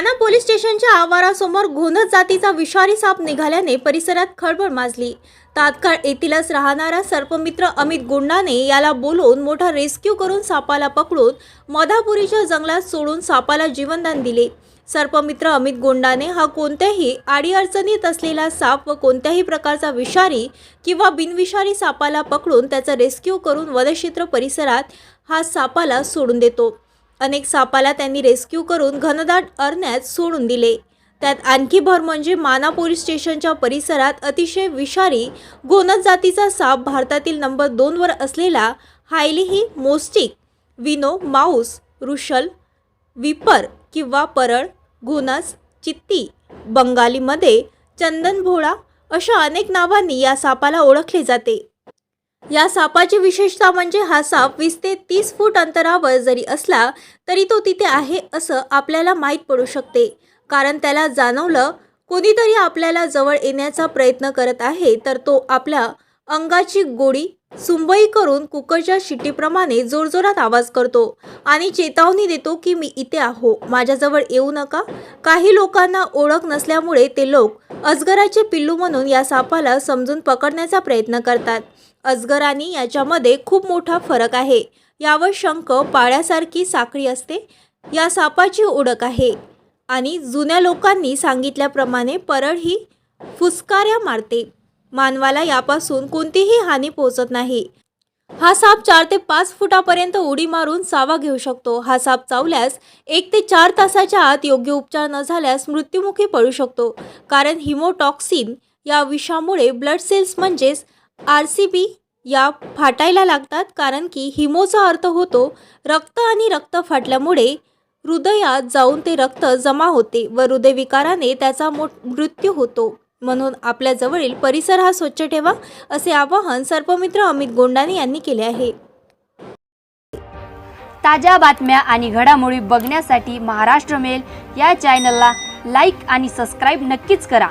नाना police स्टेशनच्या आवारासमोर घोणत जातीचा विषारी साप निघाल्याने परिसरात खळबळ माजली. तात्काळ येथीलच राहणारा सर्पमित्र अमित गुंडाने याला बोलवून मोठा रेस्क्यू करून सापाला पकडून मधापुरीच्या जंगलात सोडून सापाला जीवनदान दिले. सर्पमित्र अमित गोंडाने हा कोणत्याही अडीअडचणीत असलेला साप व कोणत्याही प्रकारचा विषारी किंवा बिनविषारी सापाला पकडून त्याचा रेस्क्यू करून वनक्षेत्र परिसरात हा सापाला सोडून देतो. अनेक सापाला त्यांनी रेस्क्यू करून घनदाट अरण्यात सोडून दिले. त्यात आणखी भर म्हणजे माना पोलीस स्टेशनच्या परिसरात अतिशय विषारी गोनद जातीचा साप भारतातील नंबर दोनवर असलेला हायलीही मोस्टिक विनो माऊस रुशल विपर किंवा परळ घोनस चित्ती बंगालीमध्ये चंदन भोळा अशा अनेक नावांनी या सापाला ओळखले जाते. या सापाची विशेषता म्हणजे हा साप वीस ते तीस फूट अंतरावर जरी असला तरी तो तिथे आहे असं आपल्याला माहीत पडू शकते. कारण त्याला जाणवलं कोणीतरी आपल्याला जवळ येण्याचा प्रयत्न करत आहे तर तो आपल्या अंगाची गोडी सुंबई करून कुकरच्या शिट्टीप्रमाणे जोरजोरात आवाज करतो आणि चेतावणी देतो की मी इथे आहो माझ्याजवळ येऊ नका. काही लोकांना ओळख नसल्यामुळे ते लोक अजगराचे पिल्लू म्हणून या सापाला समजून पकडण्याचा प्रयत्न करतात. अजगर आणि याच्यामध्ये खूप मोठा फरक आहे. यावर शंख पाळ्यासारखी साखळी असते. या सापाची ओळख आहे. आणि जुन्या लोकांनी सांगितल्याप्रमाणे परळ ही फुसकाऱ्या मारते. मानवाला यापासून कोणतीही हानी पोहोचत नाही. हा साप चार ते पाच फुटापर्यंत उडी मारून सावा घेऊ शकतो. हा साप चावल्यास एक ते चार तासाच्या आत योग्य उपचार न झाल्यास मृत्युमुखी पडू शकतो. कारण हिमोटॉक्सिन या विषामुळे ब्लड सेल्स म्हणजेच आर सी बी या फाटायला लागतात. कारण की हिमोचा अर्थ होतो रक्त आणि रक्त फाटल्यामुळे हृदयात जाऊन ते रक्त जमा होते व हृदयविकाराने त्याचा मोठ मृत्यू होतो. म्हणून आपल्याजवळील परिसर हा स्वच्छ ठेवा असे आवाहन सर्पमित्र अमित गोंडाने यांनी केले आहे. ताज्या बातम्या आणि घडामोडी बघण्यासाठी महाराष्ट्र मेल या चॅनलला लाईक आणि सबस्क्राईब नक्कीच करा.